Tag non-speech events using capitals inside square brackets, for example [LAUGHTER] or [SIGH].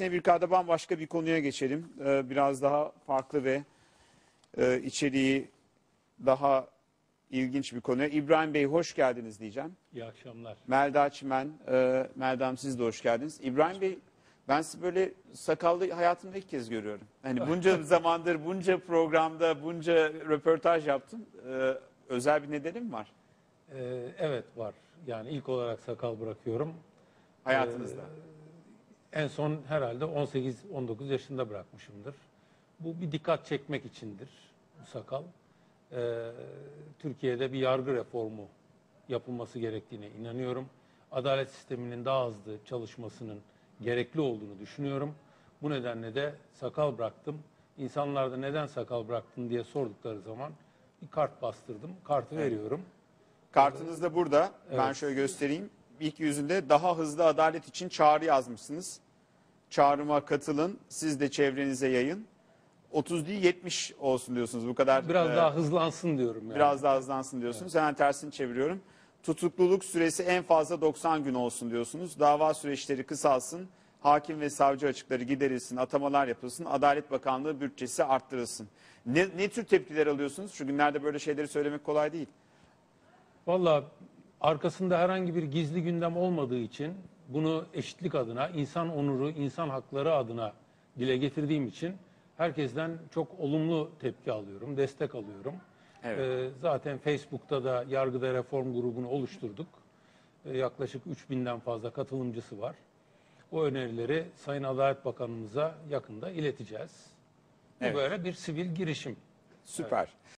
Yine bir kağıda bambaşka bir konuya geçelim. Ee, biraz daha farklı ve e, içeriği daha ilginç bir konuya. İbrahim Bey hoş geldiniz diyeceğim. İyi akşamlar. Melda Çimen, e, Melda Hanım siz de hoş geldiniz. İbrahim Bey ben sizi böyle sakallı hayatımda ilk kez görüyorum. Hani bunca [LAUGHS] zamandır, bunca programda, bunca röportaj yaptım. Ee, özel bir nedeni mi var Ee, evet var. Yani ilk olarak sakal bırakıyorum. hayatınızda? En son herhalde 18-19 yaşında bırakmışımdır. Bu bir dikkat çekmek içindir bu sakal. Ee, Türkiye'de bir yargı reformu yapılması gerektiğine inanıyorum. Adalet sisteminin daha hızlı çalışmasının gerekli olduğunu düşünüyorum. Bu nedenle de sakal bıraktım. İnsanlar da neden sakal bıraktın diye sordukları zaman bir kart bastırdım. Kartı veriyorum. Kartınız da burada. Ben şöyle göstereyim. İlk yüzünde daha hızlı adalet için çağrı yazmışsınız. Çağrıma katılın. Siz de çevrenize yayın. 30 değil 70 olsun diyorsunuz. Bu kadar Biraz e, daha hızlansın diyorum yani. biraz daha hızlansın diyorsunuz. Hemen tersini çeviriyorum. Tutukluluk süresi en fazla 90 gün olsun diyorsunuz. Dava süreçleri kısalsın. Hakim ve savcı açıkları giderilsin, atamalar yapılsın, Adalet Bakanlığı bütçesi arttırılsın. Ne, ne tür tepkiler alıyorsunuz? Şu günlerde böyle şeyleri söylemek kolay değil. Valla arkasında herhangi bir gizli gündem olmadığı için bunu eşitlik adına, insan onuru, insan hakları adına dile getirdiğim için herkesten çok olumlu tepki alıyorum, destek alıyorum. Evet. Ee, zaten Facebook'ta da Yargıda Reform grubunu oluşturduk. Ee, yaklaşık 3000'den fazla katılımcısı var. O önerileri Sayın Adalet Bakanımıza yakında ileteceğiz. Bu Evet. böyle bir sivil girişim. Süper.